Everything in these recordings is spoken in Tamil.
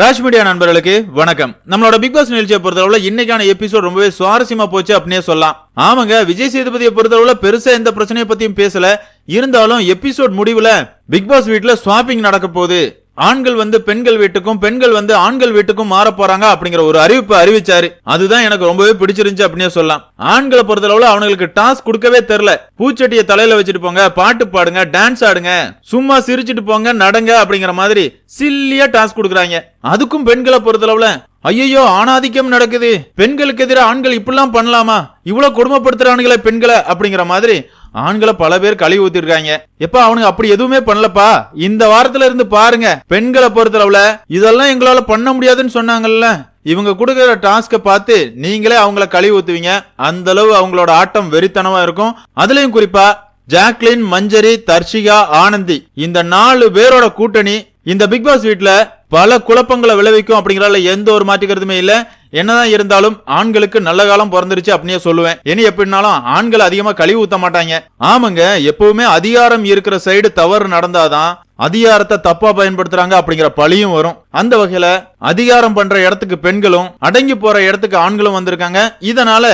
ராஜ் மீடியா நண்பர்களுக்கு வணக்கம். நம்மளோட பிக் பாஸ் நிகழ்ச்சியை பொறுத்தளவுல இன்னைக்கான எபிசோட் ரொம்பவே சுவாரஸ்யமா போச்சு அப்படின்னே சொல்லலாம். ஆமாங்க விஜய் சேதுபதியை பொறுத்தளவுல பெருசா எந்த பிரச்சனையை பத்தியும் பேசல. இருந்தாலும் எபிசோட் முடிவுல பிக் பாஸ் வீட்டுல ஸ்வாப்பிங் நடக்க போகுது. ஆண்கள் வந்து பெண்கள் வீட்டுக்கும் பெண்கள் வந்து ஆண்கள் வீட்டுக்கும் மாற போறாங்க அப்படிங்கிற ஒரு அறிவிப்பு அறிவிச்சாரு. அதுதான் எனக்கு ரொம்பவே பிடிச்சிருந்துச்சு அப்படின்னே சொல்லலாம். ஆண்களை பொறுத்தளவுல அவங்களுக்கு டாஸ்க் கொடுக்கவே தெரியல. பூச்சட்டியை தலையில வச்சுட்டு போங்க பாட்டு பாடுங்க டான்ஸ் ஆடுங்க சும்மா சிரிச்சிட்டு போங்க நடங்க அப்படிங்கிற மாதிரி சில்லியா டாஸ்க் கொடுக்குறாங்க. அதுக்கும் பெண்களை பொறுத்தளவுல ஐயோ ஆணாதிக்கம் நடக்குது. பெண்களுக்கு எதிராக ஆண்கள் இப்படிலாம் பண்ணலாமா? இவ்வளவு கொடுமைப்படுத்துறானுங்களே பெண்களை அப்படிங்கிற மாதிரி ஆண்களை பல பேர் கழுவி ஊத்திருக்காங்க. எப்ப அவனுங்க அப்படி எதுவுமே பண்ணலப்பா. இந்த வாரத்துல இருந்து பாருங்க பெண்களை பொறுத்தளவுல இதெல்லாம் எங்களால பண்ண முடியாதுன்னு சொன்னாங்கல்ல. இவங்க கொடுக்குற டாஸ்க பார்த்து நீங்களே அவங்கள கழுவி ஊத்துவீங்க. அந்த அளவு அவங்களோட ஆட்டம் வெறித்தனமா இருக்கும். அதுலயும் குறிப்பா ஜாக்லின் மஞ்சரி தர்ஷிகா ஆனந்தி இந்த நாலு பேரோட கூட்டணி இந்த பிக் பாஸ் வீட்ல பல குழப்பங்களை விளைவிக்கும் அப்படிங்கறதுல எந்த ஒரு மாற்றிக்கிறதுமே இல்லை. என்னதான் இருந்தாலும் ஆண்களுக்கு நல்ல காலம் பிறந்துருச்சு அப்படியே சொல்லுவேன். இனி எப்படினாலும் ஆண்கள் அதிகமா கழிவு ஊத்த மாட்டாங்க. ஆமாங்க எப்பவுமே அதிகாரம் இருக்கிற சைடு தவறு நடந்தாதான் அதிகாரத்தை தப்பா பயன்படுத்துறாங்க அப்படிங்கிற பழியும் வரும். அந்த வகையில அதிகாரம் பண்ற இடத்துக்கு பெண்களும் அடங்கி போற இடத்துக்கு ஆண்களும் வந்திருக்காங்க. இதனால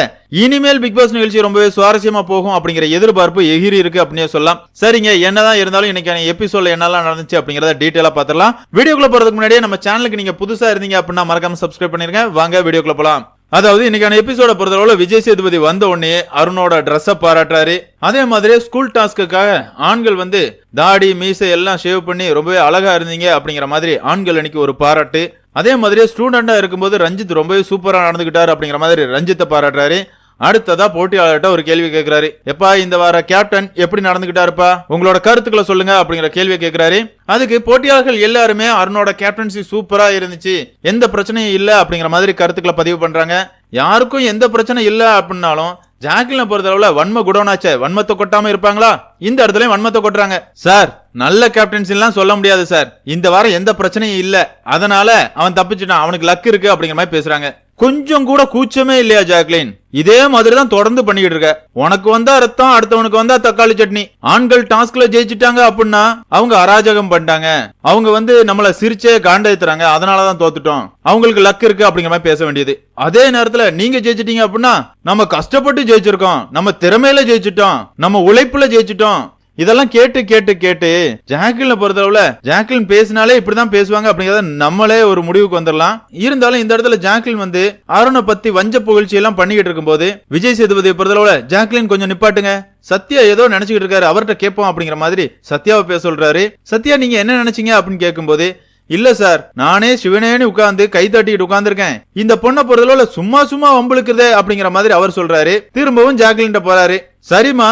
இனிமேல் பிக் பாஸ் நிகழ்ச்சி ரொம்பவே சுவாரஸ்யமா போகும் அப்படிங்கிற எதிர்பார்ப்பு எகிரி இருக்கு அப்படின்னு சொல்லலாம். சரிங்க என்னதான் இருந்தாலும் இன்னைக்கு எபிசோட்ல என்னெல்லாம் நடந்துச்சு அப்படிங்கறத டீட்டெயிலா பாத்திரலாம் வீடியோக்குள்ள போறதுக்கு முன்னாடியே நம்ம சேனலுக்கு நீங்க புதுசா இருந்தீங்க அப்படின்னா மறக்காம சப்ஸ்கிரைப் பண்ணிருங்க. வாங்க வீடியோக்குள்ள போலாம். அதாவது இன்னைக்கான எபிசோட பொறுத்தளவுல விஜய் சேதுபதி வந்த உடனே அருணோட ட்ரெஸ்ஸை பாராட்டுறாரு. அதே மாதிரி ஸ்கூல் டாஸ்க்குக்காக ஆண்கள் வந்து தாடி மீசை எல்லாம் ஷேவ் பண்ணி ரொம்பவே அழகா இருந்தீங்க அப்படிங்கிற மாதிரி ஆண்கள் அன்னைக்கு ஒரு பாராட்டு. அதே மாதிரி ஸ்டூடெண்டா இருக்கும்போது ரஞ்சித் ரொம்பவே சூப்பரா நடந்துகிட்டாரு அப்படிங்கிற மாதிரி ரஞ்சித்தை பாராட்டுறாரு. அடுத்ததா போட்டியாளர்கிட்ட ஒரு கேள்வி கேட்கிறாரு எப்பா இந்த வார கேப்டன் எப்படி நடந்துகிட்டாருப்பா? உங்களோட கருத்துக்களை சொல்லுங்க அப்படிங்கிற கேள்வி கேட்கிறாரு அதுக்கு போட்டியாளர்கள் எல்லாருமே அருணோட கேப்டன்சி சூப்பரா இருந்துச்சு. எந்த பிரச்சனையும் இல்ல அப்படிங்கிற மாதிரி கருத்துக்களை பதிவு பண்றாங்க. யாருக்கும் எந்த பிரச்சனை இல்ல அப்படின்னாலும் ஜாக்லினை பொறுத்தளவுல வன்ம குடோனாச்சே. வன்மத்தை கொட்டாம இருப்பாங்களா? இந்த இடத்துலயும் வன்மத்தை கொட்டுறாங்க. சார் நல்ல கேப்டன்சி எல்லாம் சொல்ல முடியாது சார். இந்த வாரம் எந்த பிரச்சனையும் இல்ல. அதனால அவன் தப்பிச்சுட்டான். அவனுக்கு லக் இருக்கு அப்படிங்கிற மாதிரி பேசுறாங்க. கொஞ்சம் கூட கூச்சமே இல்லையா ஜாக்லின்? இதே மாதிரி தான் தொடர்ந்து பண்ணிக்கிட்டு இருக்க. உனக்கு வந்தா ரத்தம் அடுத்தவனுக்கு வந்தா தக்காளி சட்னி. ஆண்கள் டாஸ்க்ல ஜெயிச்சிட்டாங்க அப்படின்னா அவங்க அராஜகம் பண்ணிட்டாங்க. அவங்க வந்து நம்மள சிரிச்சே காண்டேத்துறாங்க அதனாலதான் தோத்துட்டோம். அவங்களுக்கு லக் இருக்கு அப்படிங்கிற மாதிரி பேச வேண்டியது. அதே நேரத்துல நீங்க ஜெயிச்சிட்டீங்க அப்படின்னா நம்ம கஷ்டப்பட்டு ஜெயிச்சிருக்கோம். நம்ம திறமையில ஜெயிச்சிட்டோம். நம்ம உழைப்புல ஜெயிச்சிட்டோம். இதெல்லாம் கேட்டு கேட்டு கேட்டு ஜாக்லினை பொறுத்தளவுல ஜாக்லின் பேசினாலே இப்படிதான் பேசுவாங்க அப்படிங்கறத நம்மளே ஒரு முடிவுக்கு வந்துடலாம். இருந்தாலும் இந்த இடத்துல ஜாக்லின் வந்து அருணை பத்தி வஞ்ச புகழ்ச்சி எல்லாம் பண்ணிக்கிட்டு இருக்கும்போது விஜய் சேதுபதியை பொறுத்தளவுல ஜாக்லின் கொஞ்சம் நிப்பாட்டுங்க. சத்யா ஏதோ நினைச்சுக்கிட்டு இருக்காரு அவர்கிட்ட கேட்போம் அப்படிங்கிற மாதிரி சத்யாவை பேச சொல்றாரு. சத்யா நீங்க என்ன நினைச்சீங்க அப்படின்னு கேட்கும்போது இல்ல சார் நானே சிவனேன்னு உட்கார்ந்து கை தட்டிட்டு உட்கார்ந்துருக்கேன். இந்த பொண்ணை பொறுத்தளவுல சும்மா சும்மா வம்புழுக்குதே அப்படிங்கிற மாதிரி அவர் சொல்றாரு. திரும்பவும் ஜாக்லின் போறாரு. சரிம்மா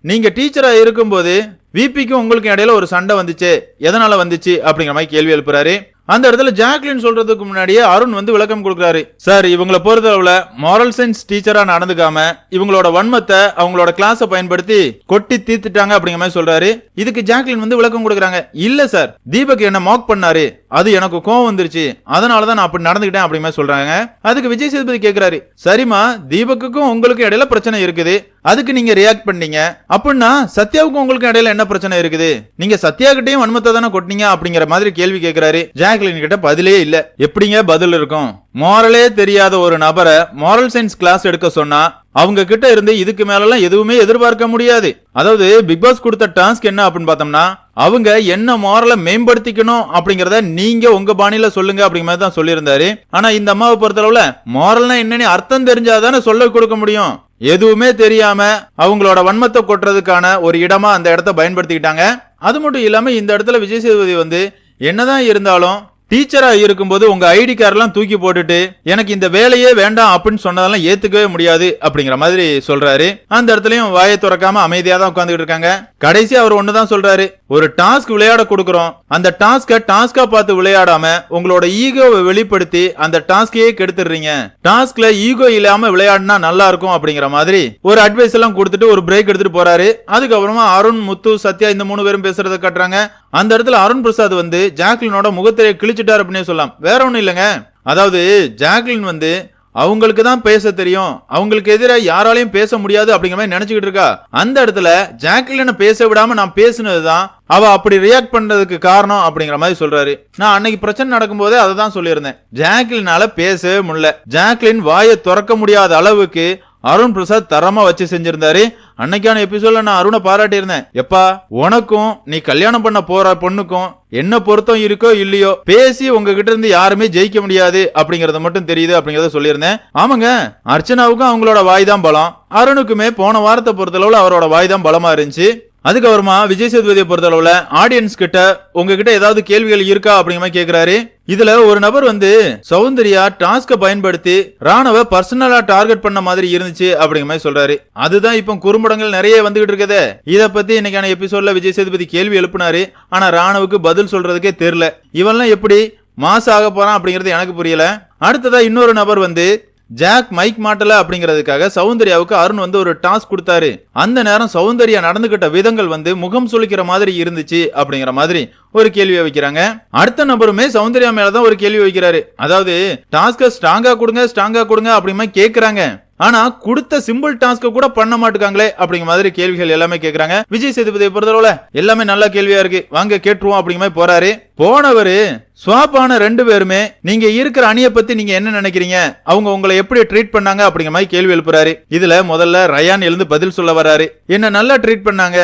நீங்கள் டீச்சராக இருக்கும்போது விபிக்கும் உங்களுக்கும் இடையில ஒரு சண்டை வந்துச்சு. எதனால வந்துச்சு? அப்படிங்கிற மாதிரி கேள்வி எழுப்புறாரு. அந்த இடத்துல ஜாக்லின் சொல்றதுக்கு முன்னாடியே அருண் வந்து விளக்கம் கொடுக்குறாரு. சார் இவங்களை பொறுத்தளவுல மாரல் சயின்ஸ் டீச்சரா நடந்துக்காம இவங்களோட வன்மத்தை அவங்களோட கிளாஸை பயன்படுத்தி கொட்டி தீர்த்துட்டாங்க அப்படிங்கிற மாதிரி சொல்றாரு. இதுக்கு ஜாக்லின் வந்து விளக்கம் கொடுக்குறாங்க. இல்ல சார் தீபக் என்ன மாக் பண்ணாரு. அது எனக்கு கோவம் வந்துருச்சு. அதனாலதான் நான் அப்படி நடந்துக்கிட்டேன் அப்படிங்கிற மாதிரி சொல்றாங்க. அதுக்கு விஜய் சேதுபதி கேட்கிறாரு சரிம்மா தீபக்குக்கும் உங்களுக்கும் இடையில பிரச்சனை இருக்குது. அதுக்கு நீங்க ரியாக்ட் பண்ணீங்க. அப்படின்னா சத்யாவுக்கும் உங்களுக்கு இடையில என்ன பிரச்சனை இருக்குது? நீங்க சத்யா கிட்டையும் வன்மத்தை தானே கொட்டினீங்க அப்படிங்கிற மாதிரி கேள்வி கேட்கிறாரு ஜாக்லின் கிட்ட பதிலே இல்ல. எப்படிங்க பதில் இருக்கும்? மாரலே தெரியாத ஒரு நபரை மாரல் சயின்ஸ் கிளாஸ் எடுக்க சொன்னா அவங்க கிட்ட இருந்து இதுக்கு மேலலாம் எதுவுமே எதிர்பார்க்க முடியாது. அதாவது பிக் பாஸ் கொடுத்த டாஸ்க் என்ன அப்படின்னு பார்த்தோம்னா அவங்க என்ன மாரலை மேம்படுத்திக்கணும் அப்படிங்கறத நீங்க உங்க பாணியில சொல்லுங்க அப்படிங்கிற மாதிரி தான் சொல்லியிருந்தாரு. ஆனா இந்த அம்மாவை பொறுத்தளவுல மாரல்னா என்னன்னு அர்த்தம் தெரிஞ்சாதானே சொல்ல கொடுக்க முடியும். எதுவுமே தெரியாம அவங்களோட வன்மத்தை கொட்டுறதுக்கான ஒரு இடமா அந்த இடத்த பயன்படுத்திக்கிட்டாங்க. அது மட்டும் இல்லாம இந்த இடத்துல விஜய் சேதுபதி வந்து என்னதான் இருந்தாலும் டீச்சரா இருக்கும்போது உங்க ஐடி கார்டெல்லாம் தூக்கி போட்டுட்டு எனக்கு இந்த வேலையே வேண்டாம் அப்படின்னு சொன்னதெல்லாம் ஏத்துக்கவே முடியாது அப்படிங்கிற மாதிரி சொல்றாரு. அந்த இடத்துலயும் வாயை திறக்காம அமைதியா தான் உட்காந்துட்டு இருக்காங்க. கடைசி அவர் ஒண்ணுதான் சொல்றாரு. ஒரு டாஸ்க் விளையாட கொடுக்குறோம். அந்த டாஸ்க டாஸ்கா பார்த்து விளையாடாம உங்களோட ஈகோவை வெளிப்படுத்தி அந்த டாஸ்கையே கெடுத்துடுறீங்க. டாஸ்க்ல ஈகோ இல்லாம விளையாடினா நல்லா இருக்கும் அப்படிங்கிற மாதிரி ஒரு அட்வைஸ் எல்லாம் கொடுத்துட்டு ஒரு பிரேக் எடுத்துட்டு போறாரு. அதுக்கப்புறமா அருண் முத்து சத்யா இந்த மூணு பேரும் பேசுறத கட்டுறாங்க. அந்த இடத்துல அருண் பிரசாத் வந்து ஜாக்லினோட முகத்திரையை கிழிச்சிட்டாரு அப்படின்னே சொல்லலாம். வேற ஒண்ணும் இல்லைங்க. அதாவது ஜாக்லின் வந்து அவங்களுக்கு தான் பேச தெரியும். அவங்களுக்கு எதிராக யாராலையும் பேச முடியாது அப்படிங்கிற மாதிரி நினைச்சுக்கிட்டு இருக்கா? அந்த இடத்துல ஜாக்லினை பேச விடாம நான் பேசினது தான் அவ அப்படி ரியாக்ட் பண்றதுக்கு காரணம் அப்படிங்கிற மாதிரி சொல்றாரு. நான் அன்னைக்கு பிரச்சனை நடக்கும்போதே அதை தான் சொல்லியிருந்தேன். ஜாக்லினால பேசவே முடியல. ஜாக்லின் வாயை திறக்க முடியாத அளவுக்கு அருண் பிரசாத் தரமா வச்சு செஞ்சிருந்தாரு. அன்னைக்கான எபிசோட்ல நான் அருணை பாராட்டியிருந்தேன். எப்பா உனக்கும் நீ கல்யாணம் பண்ண போற பொண்ணுக்கும் என்ன பொருத்தம் இருக்கோ இல்லையோ பேசி உங்ககிட்ட இருந்து யாருமே ஜெயிக்க முடியாது அப்படிங்கறத மட்டும் தெரியுது அப்படிங்கறத சொல்லியிருந்தேன். ஆமாங்க அர்ச்சனாவுக்கும் அவங்களோட வாய் தான் பலம். அருணுக்குமே போன வாரத்தை பொறுத்தளவுல அவரோட வாய் தான் பலமா இருந்துச்சு. அதுக்கப்புறமா விஜய் சேதுபதியை பொறுத்தளவுல ஆடியன்ஸ் கிட்ட உங்ககிட்ட ஏதாவது கேள்விகள் இருக்கா அப்படிங்கிற மாதிரி கேக்குறாரு. இதுல ஒரு நபர் வந்து சௌந்தர்யா டாஸ்க பயன்படுத்தி ராணுவ பர்சனலா டார்கெட் பண்ண மாதிரி இருந்துச்சு அப்படிங்கிற மாதிரி சொல்றாரு. அதுதான் இப்போ குறும்படங்கள் நிறைய வந்துகிட்டு இருக்குதே. இத பத்தி இன்னைக்கான எபிசோட்ல விஜய் சேதுபதி கேள்வி எழுப்பினாரு. ஆனா ராணுவுக்கு பதில் சொல்றதுக்கே தெரியல. இவன்லாம் எப்படி மாசம் ஆக போறான் அப்படிங்கிறது எனக்கு புரியல. அடுத்ததா இன்னொரு நபர் வந்து ஜாக் மைக் மாட்டல அப்படிங்கிறதுக்காக சௌந்தர்யாவுக்கு அருண் வந்து ஒரு டாஸ்க் கொடுத்தாரு. அந்த நேரம் சௌந்தர்யா நடந்துகிட்ட விதங்கள் வந்து முகம் சுளிக்கிற மாதிரி இருந்துச்சு அப்படிங்கிற மாதிரி ஒரு கேள்வியை வைக்கிறாங்க. அடுத்த நபருமே சௌந்தர்யா மேலதான் ஒரு கேள்வி வைக்கிறாரு. அதாவது டாஸ்க ஸ்ட்ராங்கா கொடுங்க ஸ்ட்ராங்கா கொடுங்க அப்படிமா கேக்குறாங்க. ஆனால் கொடுத்த சிம்பிள் டாஸ்க்கு கூட பண்ண மாட்டுக்காங்களே அப்படிங்கிற மாதிரி கேள்விகள் எல்லாமே கேட்குறாங்க விஜய் சேதுபதியை பொறுத்தளவுல எல்லாமே நல்ல கேள்வியா இருக்கு. வாங்க கேட்டுருவோம் அப்படிங்கிற மாதிரி போறாரு. போனவரு சுவாப்பான ரெண்டு பேருமே நீங்க இருக்கிற அணியை பத்தி நீங்க என்ன நினைக்கிறீங்க? அவங்க உங்களை எப்படி ட்ரீட் பண்ணாங்க அப்படிங்கிற மாதிரி கேள்வி எழுப்புறாரு. இதுல முதல்ல ரயான் எழுந்து பதில் சொல்ல வராரு. என்ன நல்லா ட்ரீட் பண்ணாங்க?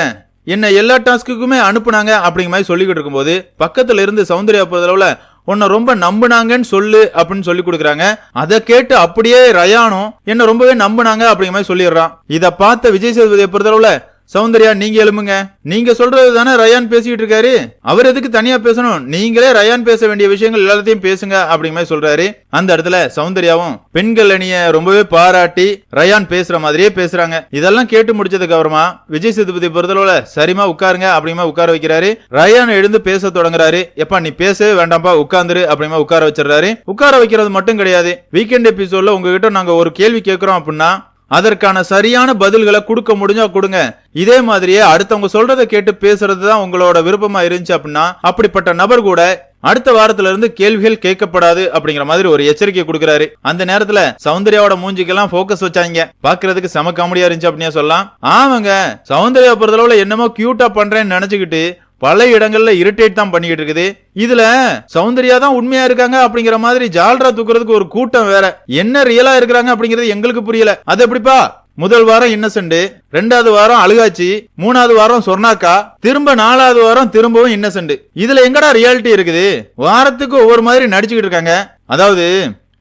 என்ன எல்லா டாஸ்க்குக்குமே அனுப்புனாங்க அப்படிங்கிற மாதிரி சொல்லிக்கிட்டு இருக்கும்போது பக்கத்துல இருந்து சௌந்தர்யா பொறுத்தளவுல உன்னை ரொம்ப நம்புனாங்கன்னு சொல்லு அப்படின்னு சொல்லி கொடுக்குறாங்க. அதை கேட்டு அப்படியே ரயானும் என்ன ரொம்பவே நம்புனாங்க அப்படிங்கிற மாதிரி சொல்லிடுறான். இதை பார்த்த விஜய் சேதுபதியை பொறுத்தளவுல சௌந்தர்யா நீங்க எழுமுங்க நீங்க சொல்றது தானே ரயான் பேசிட்டு இருக்காரு? அவர் எதுக்கு தனியா பேசணும்? நீங்களே ரயான் பேச வேண்டிய விஷயங்கள் எல்லாத்தையும் பேசுங்க அப்படிங்கிற மாதிரி சொல்றாரு. அந்த இடத்துல சௌந்தர்யாவும் பெண்கள் அணிய ரொம்பவே பாராட்டி ரயான் பேசுற மாதிரியே பேசுறாங்க. இதெல்லாம் கேட்டு முடிச்சதுக்கு அப்புறமா விஜய் சேதுபதி பொறுத்தளவுல சரிமா உட்காருங்க அப்படிமா உட்கார வைக்கிறாரு. ரயான் எழுந்து பேச தொடங்குறாரு. எப்பா நீ பேசவே வேண்டாம்ப்பா உட்காந்துரு அப்படிமா உட்கார வச்சிடுறாரு. உட்கார வைக்கிறது மட்டும் கிடையாது. வீக்கெண்ட் எபிசோட்ல உங்ககிட்ட நாங்க ஒரு கேள்வி கேட்கிறோம் அப்படின்னா அதற்கான சரியான பதில்களை கொடுக்க முடிஞ்சா கொடுங்க. இதே மாதிரியே அடுத்தவங்க சொல்றதை கேட்டு பேசுறது தான் உங்களோட விருப்பமா இருந்துச்சு அப்படின்னா அப்படிப்பட்ட நபர் கூட அடுத்த வாரத்துல இருந்து கேள்விகள் கேட்கப்படாது அப்படிங்கிற மாதிரி ஒரு எச்சரிக்கை கொடுக்கறாரு. அந்த நேரத்துல சௌந்தர்யாவோட மூஞ்சிக்கெல்லாம் போக்கஸ் வச்சாங்க. பாக்குறதுக்கு செம காமெடியா இருந்துச்சு அப்படின்னு சொல்லலாம். ஆமாங்க சௌந்தர்யா பொறுத்தளவுல என்னமோ கியூட்டா பண்றேன்னு நினைச்சுக்கிட்டு பல இடங்கள்ல இரிட்டேட் தான் பண்ணிக்கிட்டு இருக்குது. இதுல சௌந்தர்யா தான் உண்மையா இருக்காங்க அப்படிங்கிற மாதிரி ஜால்ரா தூக்குறதுக்கு ஒரு கூட்டம் வேற. என்ன ரியலா இருக்கிறாங்க அப்படிங்கிறது எங்களுக்கு புரியல. அது எப்படிப்பா? முதல் வாரம் இன்னசென்ட் ரெண்டாவது வாரம் அழுகாச்சி மூணாவது வாரம் சொர்ணாக்கா திரும்ப நாலாவது வாரம் திரும்பவும் இன்னசென்ட் இதுல எங்கடா ரியாலிட்டி இருக்குது? வாரத்துக்கு ஒவ்வொரு மாதிரி நடிச்சுக்கிட்டு இருக்காங்க. அதாவது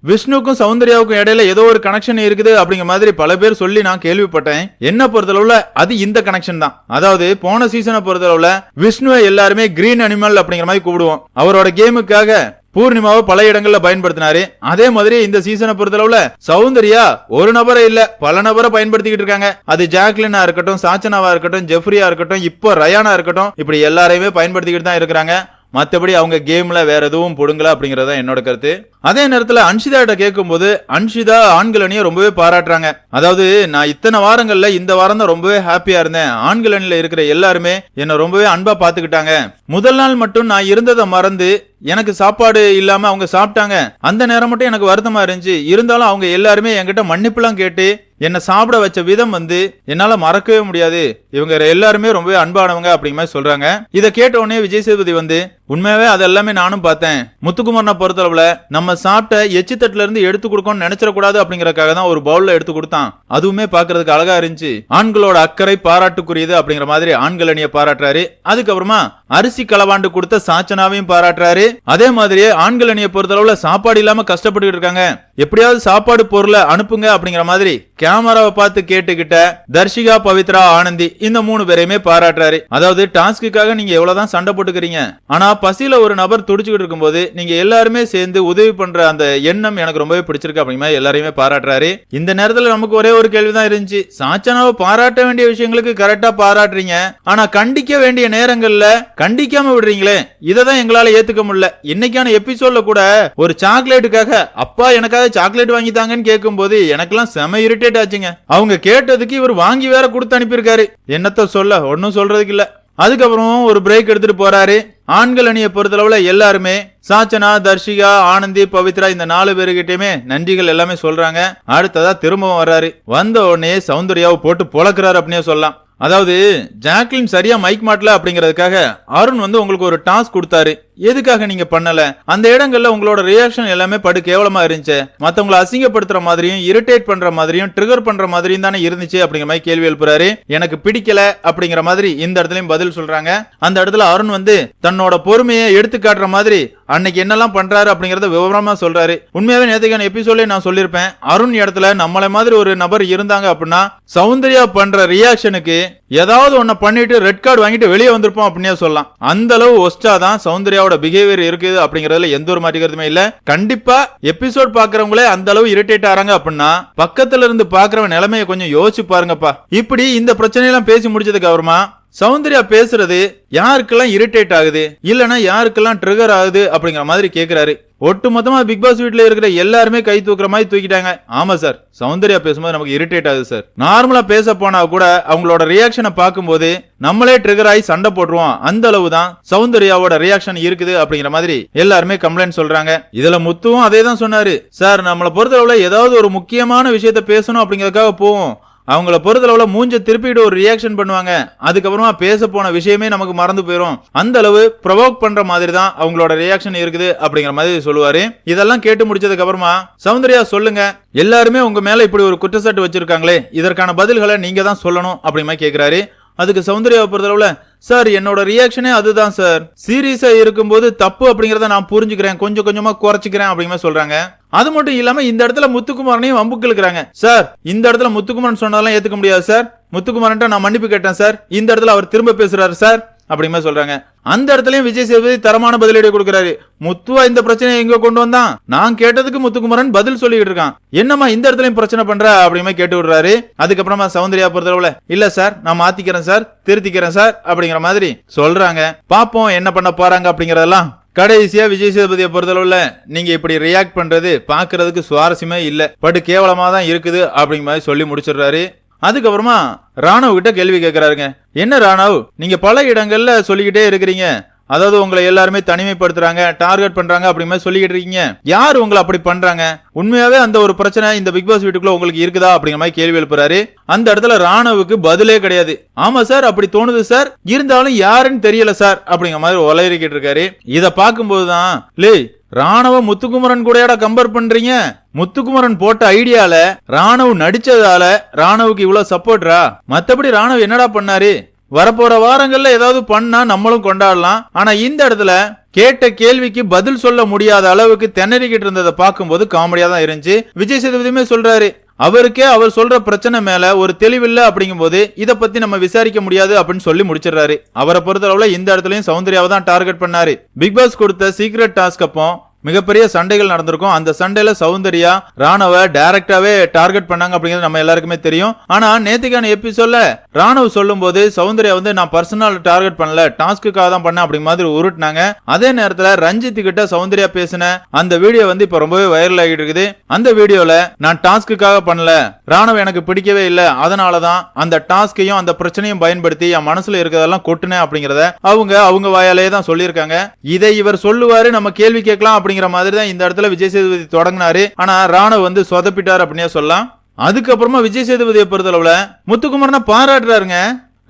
விஷ்ணுக்கும் சௌந்தர்யாவுக்கும் இடையில ஏதோ ஒரு கனெக்ஷன் இருக்குது அப்படிங்கிற மாதிரி பல பேர் சொல்லி நான் கேள்விப்பட்டேன். என்ன பொறுத்தளவுல அது இந்த கனெக்ஷன் தான். அதாவது போன சீசனை பொறுத்தளவுல விஷ்ணுவை எல்லாருமே கிரீன் அனிமல் அப்படிங்கிற மாதிரி கூப்பிடுவோம். அவரோட கேமுக்காக பூர்ணிமாவை பல இடங்கள்ல பயன்படுத்தினாரு. அதே மாதிரி இந்த சீசனை பொறுத்தளவுல சௌந்தர்யா ஒரு நபரை இல்ல பல நபரை பயன்படுத்திக்கிட்டு இருக்காங்க. அது ஜாக்லினா இருக்கட்டும் சாச்சனாவா இருக்கட்டும் ஜெஃப்ரியா இருக்கட்டும் இப்போ ரயானா இருக்கட்டும் இப்படி எல்லாரையுமே பயன்படுத்திக்கிட்டு தான் இருக்கிறாங்க. மற்றபடி அவங்க கேமில் வேற எதுவும் பொடுங்கல அப்படிங்கிறது தான் என்னோட கருத்து. அதே நேரத்தில் அன்ஷிதா கிட்ட கேட்கும்போது அன்ஷிதா ஆண்கள் அணியை ரொம்பவே பாராட்டுறாங்க. அதாவது நான் இத்தனை வாரங்களில் இந்த வாரம் தான் ரொம்பவே ஹாப்பியாக இருந்தேன். ஆண்கள் அணியில் இருக்கிற எல்லாருமே என்னை ரொம்பவே அன்பாக பார்த்துக்கிட்டாங்க முதல் நாள் மட்டும் நான் இருந்ததை மறந்து எனக்கு சாப்பாடு இல்லாம அவங்க சாப்பிட்டாங்க. அந்த நேரம் மட்டும் எனக்கு வருத்தமா இருந்துச்சு. இருந்தாலும் அவங்க எல்லாருமே என்கிட்ட மன்னிப்புலாம் கேட்டு என்னை சாப்பிட வச்ச விதம் வந்து என்னால மறக்கவே முடியாது. இவங்க எல்லாருமே ரொம்பவே அன்பானவங்க அப்படிங்கிற மாதிரி சொல்றாங்க. இதை கேட்ட உடனே விஜய் சேதுபதி வந்து உண்மையாவே அது எல்லாமே நானும் பார்த்தேன். முத்துக்குமரனை பொறுத்தளவுல நம்ம சாப்பிட்ட எச்சி தட்டுல இருந்து எடுத்து கொடுக்கணும்னு நினைச்சிடக்கூடாது அப்படிங்கறக்காக தான் ஒரு பவுல்ல எடுத்து கொடுத்தான். அதுவுமே பாக்குறதுக்கு அழகா இருந்துச்சு. ஆண்களோட அக்கறை பாராட்டுக்குரியது அப்படிங்கிற மாதிரி ஆண்கள் அணியை பாராட்டுறாரு. அதுக்கப்புறமா அரிசி களவாண்டு கொடுத்த சாச்சனாவையும் பாராட்டுறாரு. அதே மாதிரியே ஆண்கள் அணியை பொறுத்தளவுல சாப்பாடு இல்லாம கஷ்டப்பட்டு இருக்காங்க. எப்படியாவது சாப்பாடு பொருளை அனுப்புங்க அப்படிங்கிற மாதிரி கேமராவை பார்த்து கேட்டுக்கிட்ட தர்ஷிகா பவித்ரா ஆனந்தி இந்த மூணு பேரையுமே பாராட்டுறாரு. அதாவது டாஸ்க்குக்காக நீங்க எவ்வளவுதான் சண்டை போட்டுக்கிறீங்க. ஆனா பசியில ஒரு நபர் துடிச்சுக்கிட்டு இருக்கும்போது நீங்க எல்லாருமே சேர்ந்து உதவி பண்ற அந்த எண்ணம் எனக்கு ரொம்பவே பிடிச்சிருக்கு அப்படிங்கிற மாதிரி எல்லாரையுமே பாராட்டுறாரு. இந்த நேரத்துல நமக்கு ஒரே ஒரு கேள்விதான் இருந்துச்சு. சாச்சனாவை பாராட்ட வேண்டிய விஷயங்களுக்கு கரெக்டா பாராட்டுறீங்க. ஆனா கண்டிக்க வேண்டிய நேரங்கள்ல கண்டிக்காம விடுறீங்களே. இதை தான் எங்களால ஏத்துக்க முடியல. இன்னைக்கான எபிசோட்ல கூட ஒரு சாக்லேட்டுக்காக அப்பா எனக்காக சாக்லேட் வாங்கி தாங்கன்னு கேட்கும்போது எனக்கெல்லாம் செம இரிட்டேட் ஆச்சுங்க. அவங்க கேட்டதுக்கு இவர் வாங்கி வேற கொடுத்து அனுப்பியிருக்காரு. என்னத்த சொல்ல ஒன்னும் சொல்றதுக்கு இல்ல. அதுக்கப்புறம் ஒரு பிரேக் எடுத்துட்டு போறாரு. ஆண்கள் அணியை பொறுத்தளவுல எல்லாருமே சாச்சனா தர்ஷிகா ஆனந்தி பவித்ரா இந்த நாலு பேருக்கிட்டயுமே நன்றிகள் எல்லாமே சொல்றாங்க. அடுத்ததா திரும்பவும் வர்றாரு. வந்த உடனே சௌந்தர்யாவை போட்டு பொழக்கிறாரு அப்படின்னே சொல்லலாம். அதாவது ஜாக்லின் சரியா மைக் மாட்டல அப்படிங்கறதுக்காக அருண் வந்து உங்களுக்கு ஒரு டாஸ்க் கொடுத்தாரு. எதுக்காக நீங்க பண்ணல? அந்த இடங்கள்ல உங்களோட ரியாக்ஷன் எல்லாமே படு கேவலமா இருந்துச்சு. மத்தவங்களை அசிங்கப்படுத்துற மாதிரியும் இரிட்டேட் பண்ற மாதிரியும் ட்ரிகர் பண்ற மாதிரியும் தானே இருந்துச்சு அப்படிங்கிற மாதிரி கேள்வி எழுப்புறாரு. எனக்கு பிடிக்கல அப்படிங்கிற மாதிரி இந்த இடத்துலயும் பதில் சொல்றாங்க. அந்த இடத்துல அருண் வந்து தன்னோட பொறுமையை எடுத்து காட்டுற மாதிரி அன்னைக்கு என்னெல்லாம் பண்றாரு அப்படிங்கறத விவரமா சொல்றாரு. உண்மையாவே நேத்துக்கான எபிசோட்லயே நான் சொல்லியிருப்பேன். அருண் இடத்துல நம்மள மாதிரி ஒரு நபர் இருந்தாங்க அப்படின்னா சௌந்தர்யா பண்ற ரியாக்ஷனுக்கு ஏதாவது ஒன்ன பண்ணிட்டு ரெட் கார்டு வாங்கிட்டு வெளியே வந்திருப்போம் அப்படின்னே சொல்லலாம். அந்த அளவு ஒஸ்டா தான் சௌந்தர்யாவோட பிஹேவியர் இருக்குது அப்படிங்கறதுல எந்த ஒரு மாற்றிக்கிறதுமே இல்ல. கண்டிப்பா எபிசோட் பாக்குறவங்களே அந்த அளவு இரிட்டேட் ஆறாங்க அப்படின்னா பக்கத்துல இருந்து பாக்குறவன் நிலைமையை கொஞ்சம் யோசிச்சு பாருங்கப்பா. இப்படி இந்த பிரச்சனையெல்லாம் பேசி முடிச்சதுக்கு அப்புறமா சௌந்தர்யா பேசுறது யாருக்கெல்லாம் இரிட்டேட் ஆகுது? இல்லனா யாருக்கெல்லாம் ட்ரிகர் ஆகுது அப்படிங்கிற மாதிரி கேக்குறாரு. ஒட்டு மொத்தமா பிக் பாஸ் வீட்டுல இருக்கிற எல்லாருமே கை தூக்குற மாதிரி தூக்கிட்டாங்க. ஆமா சார் சௌந்தர்யா பேசும்போது நமக்கு இரிட்டேட் ஆகுது சார். நார்மலா பேச போனா கூட அவங்களோட ரியாக்ஷனை பார்க்கும்போது நம்மளே ட்ரிகர் ஆகி சண்டை போட்டுருவோம். அந்த அளவு தான் சௌந்தர்யாவோட ரியாக்ஷன் இருக்குது அப்படிங்கிற மாதிரி எல்லாருமே கம்ப்ளைண்ட் சொல்றாங்க. இதுல முத்துவும் அதே தான் சொன்னாரு. சார் நம்மளை பொறுத்தளவுல ஏதாவது ஒரு முக்கியமான விஷயத்த பேசணும் அப்படிங்கறதுக்காக போவோம். அவங்கள பொறுத்தளவுல மூஞ்ச திருப்பிட்டு ஒரு ரியாக்ஷன் பண்ணுவாங்க. அதுக்கப்புறமா பேச போன விஷயமே நமக்கு மறந்து போயிடும் அந்த அளவு ப்ரொவோக் பண்ற மாதிரி தான் அவங்களோட ரியாக்ஷன் இருக்குது அப்படிங்கிற மாதிரி சொல்லுவாரு. இதெல்லாம் கேட்டு முடிச்சதுக்கு அப்புறமா சௌந்தர்யா சொல்லுங்க எல்லாருமே உங்க மேல இப்படி ஒரு குற்றச்சாட்டு வச்சிருக்காங்களே இதற்கான பதில்களை நீங்க தான் சொல்லணும் அப்படிமா கேக்குறாரு. அதுக்கு சௌந்தர்யாவை பொறுத்தளவுல சார் என்னோட ரியாக்ஷனே அதுதான் சார். சீரியஸா இருக்கும்போது தப்பு அப்படிங்கறத நான் புரிஞ்சுக்கிறேன். கொஞ்சம் கொஞ்சமா குறைச்சிக்கிறேன் அப்படிங்கிற மாதிரி சொல்றாங்க. அது மட்டும் இல்லாம இந்த இடத்துல முத்துக்குமாரனையும் வம்புக்கு இழுக்கிறாங்க. சார் இந்த இடத்துல முத்துக்குமாரன் சொன்னதெல்லாம் ஏத்துக்க முடியாது சார் முத்துக்குமாரன்ட்ட நான் மன்னிப்பு கேட்டேன் சார் இந்த இடத்துல அவர் திரும்ப பேசுறாரு சார் அப்படிங்கிற சொல்றாங்க. அந்த இடத்துலயும் விஜய் சேதுபதி தரமான பதிலடி கொடுக்கிறாரு. முத்துவா இந்த பிரச்சனையை எங்க கொண்டு வந்தான்? நான் கேட்டதுக்கு முத்துக்குமரன் பதில் சொல்லிட்டு இருக்கான். என்னம்மா இந்த இடத்துலயும் பிரச்சனை பண்ற? அப்படின்னு கேட்டு விடுறாரு. அதுக்கப்புறமா சௌந்தர்யா பொறுத்தளவுல இல்ல சார் நான் மாத்திக்கிறேன் சார் திருத்திக்கிறேன் சார் அப்படிங்கிற மாதிரி சொல்றாங்க. பாப்போம் என்ன பண்ண போறாங்க அப்படிங்கறதெல்லாம் கடைசியா விஜய் சேதுபதியை பொறுத்தளவுல நீங்க இப்படி ரியாக்ட் பண்றது பாக்குறதுக்கு சுவாரஸ்யமே இல்ல. பட்டு கேவலமா தான் இருக்குது அப்படிங்கிற மாதிரி சொல்லி முடிச்சிடுறாரு. அதுக்கப்புறமா ராணவ் கிட்ட கேள்வி கேட்கிறாருங்க என்ன ராணவ் நீங்க பல இடங்கள்ல சொல்லிக்கிட்டே இருக்கிறீங்க. அதாவது உங்களை எல்லாருமே தனிமைப்படுத்துறாங்க டார்கெட் பண்றாங்க அப்படி சொல்லிக்கிட்டு இருக்கீங்க. யார் உங்களை அப்படி பண்றாங்க? உண்மையாவே அந்த ஒரு பிரச்சனை இந்த பிக் பாஸ் வீட்டுக்குள்ள உங்களுக்கு இருக்குதா அப்படிங்கிற மாதிரி கேள்வி எழுப்புறாரு. அந்த இடத்துல ராணவுக்கு பதிலே கிடையாது. ஆமா சார் அப்படி தோணுது சார். இருந்தாலும் யாருன்னு தெரியல சார் அப்படிங்கிற மாதிரி உலகிக்கிட்டு இருக்காரு. இதை பார்க்கும்போது தான் லே ராணவ முத்துக்குமரன் கூடயாடா கம்பேர் பண்றீங்க? முத்துக்குமரன் போட்ட ஐடியால ராணுவ நடிச்சதால ராணவுக்கு இவ்வளவு சப்போர்ட்ரா மத்தபடி ராணவ் என்னடா பண்ணாரு? வரப்போற வாரங்கள்ல ஏதாவது பண்ணா நம்மளும் கொண்டாடலாம். ஆனா இந்த இடத்துல கேட்ட கேள்விக்கு பதில் சொல்ல முடியாத அளவுக்கு திணறிக்கிட்டு இருந்ததை பார்க்கும்போது காமெடியா தான் இருந்துச்சு. விஜய் சேதுபதியுமே சொல்றாரு அவருக்கே அவர் சொல்ற பிரச்சனை மேல ஒரு தெளிவில்ல அப்படிங்கும்போது இதை பத்தி நம்ம விசாரிக்க முடியாது அப்படின்னு சொல்லி முடிச்சிடுறாரு. அவரை பொறுத்தளவுல இந்த இடத்துலயும் சௌந்தர்யாவை தான் டார்கெட் பண்ணாரு. பிக் பாஸ் கொடுத்த சீக்ரெட் டாஸ்க் அப்போ மிகப்பெரிய சண்டைகள் நடந்திருக்கும். அந்த சண்டையில சௌந்தர்யா ராணுவ டைரக்டாவே டார்கெட் பண்ணாங்க அப்படிங்கிறது நம்ம எல்லாருக்குமே தெரியும். ஆனா நேத்திக்கான எபிசோட்ல ராணுவ சொல்லும் போது சௌந்தர்யா வந்து நான் பர்சனல் டார்கெட் பண்ணல டாஸ்க்குக்காக தான் பண்ணேன் அப்படி மாதிரி உருட்டினாங்க. அதே நேரத்துல ரஞ்சித் கிட்ட சௌந்தர்யா பேசின அந்த வீடியோ வந்து இப்ப ரொம்பவே வைரல் ஆகிட்டு இருக்குது. அந்த வீடியோல நான் டாஸ்க்குக்காக பண்ணல ராணுவம் எனக்கு பிடிக்கவே இல்ல. அதனாலதான் அந்த டாஸ்கையும் அந்த பிரச்சனையும் பயன்படுத்தி என் மனசுல இருக்கிறதெல்லாம் கொட்டுனேன் அப்படிங்கறத அவங்க அவங்க வாயாலே தான் சொல்லியிருக்காங்க. இதை இவர் சொல்லுவாரு நம்ம கேள்வி கேட்கலாம் அப்படிங்கிற மாதிரி தான் இந்த இடத்துல விஜய் சேதுபதி தொடங்கினாரு. ஆனா ராணுவ வந்து சொதப்பிட்டார் அப்படின்னே சொல்லலாம். அதுக்கப்புறமா விஜய் சேதுபதியை பொறுத்தளவுல முத்துக்குமரனை பாராட்டுறாருங்க.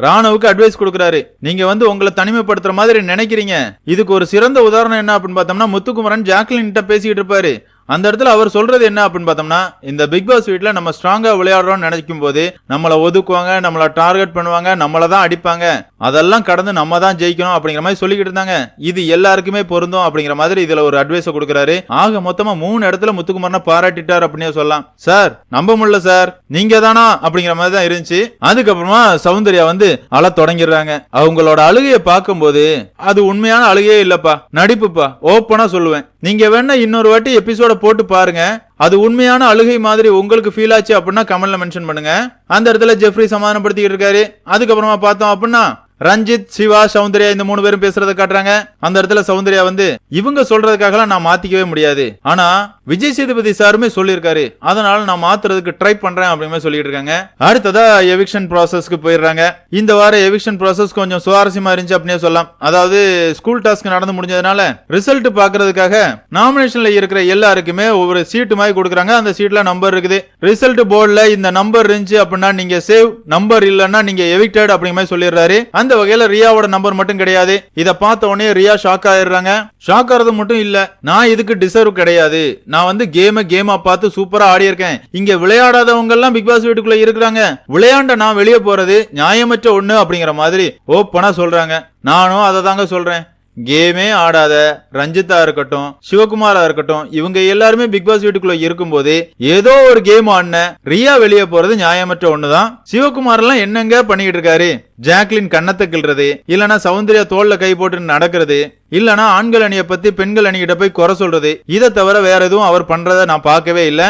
ராணுவுக்கு அட்வைஸ் கொடுக்குறாரு. நீங்க வந்து உங்களை தனிமைப்படுத்துற மாதிரி நினைக்கிறீங்க. இதுக்கு ஒரு சிறந்த உதாரணம் என்ன அப்படின்னு பார்த்தோம்னா முத்துக்குமரன் ஜாக்லின் கிட்ட பேசிக்கிட்டு இருப்பாரு. அந்த இடத்துல அவர் சொல்றது என்ன அப்படின்னு பார்த்தோம்னா இந்த பிக் பாஸ் வீட்டில் நம்ம ஸ்ட்ராங்கா விளையாடுறோம்னு நினைக்கும் போது நம்மளை ஒதுக்குவாங்க நம்மளை டார்கெட் பண்ணுவாங்க நம்மளை தான் அடிப்பாங்க. அதெல்லாம் கடந்து நம்ம தான் ஜெயிக்கணும் அப்படிங்கிற மாதிரி சொல்லிக்கிட்டு இருந்தாங்க. இது எல்லாருக்குமே பொருந்தும் அப்படிங்கிற மாதிரி இதுல ஒரு அட்வைஸ் கொடுக்குறாரு. ஆக மொத்தமா மூணு இடத்துல முத்துக்குமரனை பாராட்டிட்டார் அப்படின்னு சொல்லலாம். சார் நம்ப முடியல சார். நீங்க தானா அப்படிங்கிற மாதிரி தான் இருந்துச்சு. அதுக்கப்புறமா சௌந்தர்யா வந்து அழ தொடங்கிடுறாங்க. அவங்களோட அழுகையை பார்க்கும்போது அது உண்மையான அழுகையே இல்லப்பா. நடிப்புப்பா. ஓப்பனா சொல்லுவேன். நீங்க வேணா இன்னொரு வாட்டி எபிசோட போட்டு பாருங்க. அது உண்மையான அழுகை மாதிரி உங்களுக்கு ஃபீல் ஆச்சு அப்படின்னா கமெண்ட்ல மென்ஷன் பண்ணுங்க. அந்த இடத்துல ஜெஃப்ரி சமாதானப்படுத்திக்கிட்டு இருக்காரு. அதுக்கப்புறமா பார்த்தோம் அப்படின்னா ரஞ்சித் சிவா சௌந்தர்யா இந்த மூணு பேரும் பேசுறத காட்டுறாங்க. அந்த இடத்துல சௌந்தர்யா வந்து இவங்க சொல்றதுக்காகலாம் நான் மாத்திக்கவே முடியாது. ஆனா விஜய் சேதுபதி சாருமே சொல்லியிருக்காரு. அதனால நான் மாத்துறதுக்கு ட்ரை பண்றேன் அப்படின்னு சொல்லிட்டு இருக்காங்க. அடுத்ததா எவிக்ஷன் ப்ராசஸ்க்கு போயிடுறாங்க. இந்த வார எவிக்ஷன் ப்ராசஸ் கொஞ்சம் சுவாரஸ்யமா இருந்துச்சு அப்படின்னே சொல்லலாம். அதாவது ஸ்கூல் டாஸ்க் நடந்து முடிஞ்சதுனால ரிசல்ட் பாக்குறதுக்காக நாமினேஷன்ல இருக்கிற எல்லாருக்குமே ஒவ்வொரு சீட்டு மாதிரி கொடுக்குறாங்க. அந்த சீட்ல நம்பர் இருக்குது. ரிசல்ட் போர்டுல இந்த நம்பர் இருந்துச்சு அப்படின்னா நீங்க சேவ் நம்பர் இல்லைன்னா நீங்க எவிக்டட் அப்படிங்கிற மாதிரி சொல்லிடுறாரு. அந்த வகையில ரியாவோட நம்பர் மட்டும் கிடையாது. இத பார்த்த உடனே ரியா ஷாக் ஆயிடுறாங்க. ஷாக் ஆறது மட்டும் இல்ல நான் இதுக்கு டிசர்வ் கிடையாது. நான் வந்து கேம கேமா பார்த்து சூப்பரா ஆடி இருக்கேன். இங்க விளையாடாதவங்க எல்லாம் பிக் பாஸ் வீட்டுக்குள்ள இருக்கிறாங்க. விளையாண்ட நான் வெளியே போறது நியாயமற்ற ஒண்ணு அப்படிங்கிற மாதிரி ஓப்பனா சொல்றாங்க. நானும் அதை தாங்க சொல்றேன். கேமே ஆடாத ரஞ்சித்தா இருக்கட்டும் சிவகுமாரா இருக்கட்டும் இவங்க எல்லாருமே பிக் பாஸ் வீட்டுக்குள்ள இருக்கும்போது ஏதோ ஒரு கேம் ஆடின ரியா வெளியே போறது நியாயமற்ற ஒண்ணுதான். சிவகுமார் எல்லாம் என்னங்க பண்ணிட்டு இருக்காரு? ஜாக்லின் கண்ணத்தை கிள்றது இல்லனா சௌந்தர்யா தோல்ல கை போட்டு நடக்கிறது இல்லனா ஆண்கள் அணியை பத்தி பெண்கள் அணிகிட்ட போய் குறை சொல்றது இதை தவிர வேற எதுவும் அவர் பண்றத நான் பார்க்கவே இல்லை.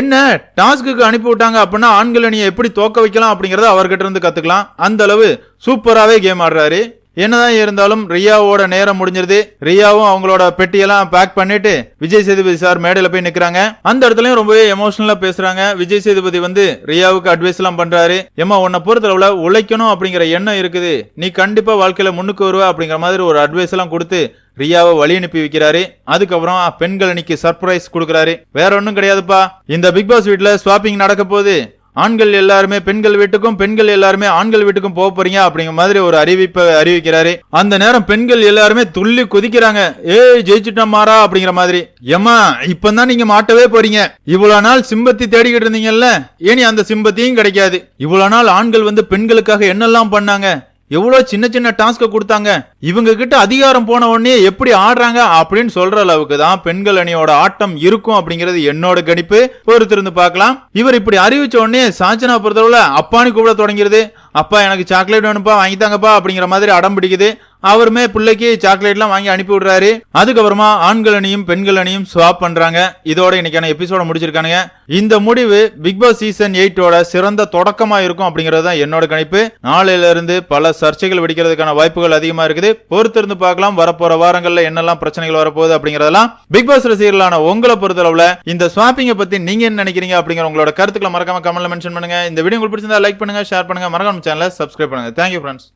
என்ன டாஸ்க்கு அனுப்பி விட்டாங்க அப்படின்னா ஆண்கள் அணியை எப்படி தோக்க வைக்கலாம் அப்படிங்கறத அவர்கிட்ட இருந்து கத்துக்கலாம். அந்த அளவு சூப்பராகவே கேம் ஆடுறாரு. என்னதான் இருந்தாலும் ரியாவோட நேரம் முடிஞ்சிருது. ரியாவும் அவங்களோட பெட்டியெல்லாம் பேக் பண்ணிட்டு விஜய் சேதுபதி சார் மேடையில போய் நிக்கிறாங்க. அந்த இடத்துலயும் ரொம்பவே எமோஷனலா பேசுறாங்க. விஜய் சேதுபதி வந்து ரியாவுக்கு அட்வைஸ் எல்லாம் பண்றாரு. ஏமா உன்னை பொறுத்தளவுல உழைக்கணும் அப்படிங்கிற எண்ணம் இருக்குது. நீ கண்டிப்பா வாழ்க்கையில முன்னுக்கு வருவ அப்படிங்கிற மாதிரி ஒரு அட்வைஸ் எல்லாம் கொடுத்து ரியாவை வழி அனுப்பி வைக்கிறாரு. அதுக்கப்புறம் பெண்கள் அன்னைக்கு சர்ப்ரைஸ் கொடுக்கறாரு. வேற ஒன்றும் கிடையாதுப்பா. இந்த பிக் பாஸ் வீட்டில் ஸ்வாப்பிங் நடக்க போகுது. ஆண்கள் எல்லாருமே பெண்கள் வீட்டுக்கும் பெண்கள் எல்லாருமே ஆண்கள் வீட்டுக்கும் போக போறீங்க அப்படிங்கிற மாதிரி ஒரு அறிவிப்பை அறிவிக்கிறாரு. அந்த நேரம் பெண்கள் எல்லாருமே துள்ளி குதிக்கிறாங்க. ஏய் ஜெயிச்சுட்டோம் மாறா அப்படிங்கிற மாதிரி. ஏமா இப்பதான் நீங்க மாட்டவே போறீங்க. இவ்வளவு நாள் சிம்பத்தி தேடிக்கிட்டு இருந்தீங்கல்ல ஏனி அந்த சிம்பத்தியும் கிடைக்காது. இவ்வளவு நாள் ஆண்கள் வந்து பெண்களுக்காக என்னெல்லாம் பண்ணாங்க? எவ்வளோ சின்ன சின்ன டாஸ்க்கை கொடுத்தாங்க? இவங்க கிட்ட அதிகாரம் போன உடனே எப்படி ஆடுறாங்க அப்படின்னு சொல்ற அளவுக்கு தான் பெண்கள் அணியோட ஆட்டம் இருக்கும் அப்படிங்கிறது என்னோட கணிப்பு. பொறுத்திருந்து பார்க்கலாம். இவர் இப்படி அறிவிச்ச உடனே சாஞ்சனா பொறுத்தளவுல அப்பானி கூப்பிட தொடங்கிருது. அப்பா எனக்கு சாக்லேட் வேணும்ப்பா வாங்கித்தாங்கப்பா அப்படிங்கிற மாதிரி அடம் பிடிக்குது. அவருமே பிள்ளைக்கு சாக்லேட்லாம் வாங்கி அனுப்பி விடுறாரு. அதுக்கப்புறமா ஆண்கள் அணியும் பெண்கள் அணியும் ஸ்வாப் பண்றாங்க. இதோட இன்னைக்கான எபிசோட முடிச்சிருக்கானுங்க. இந்த முடிவு பிக் பாஸ் சீசன் எயிட்டோட சிறந்த தொடக்கமா இருக்கும் அப்படிங்கிறது தான் என்னோட கணிப்பு. நாளையில இருந்து பல சர்ச்சைகள் வெடிக்கிறதுக்கான வாய்ப்புகள் அதிகமா இருக்குது. பொறுத்திருந்து பார்க்கலாம். வரப்போற வாரங்கள்ல என்னெல்லாம் பிரச்சனைகள் வரப்போகுது அப்படிங்கறதெல்லாம் பிக் பாஸ் ரசிகர்களான உங்களை பொறுத்தளவுல இந்த ஸ்வாப்பிங்கை பத்தி நீங்க என்ன நினைக்கிறீங்க அப்படிங்கிற உங்களோட கருத்துக்களை மறக்காம கமெண்ட்ல மென்ஷன் பண்ணுங்க. இந்த வீடியோ உங்களுக்கு பிடிச்சிருந்தா லைக் பண்ணுங்க ஷேர் பண்ணுங்க. மறக்காம சேனலை சப்ஸ்கிரைப் பண்ணுங்க. Thank you friends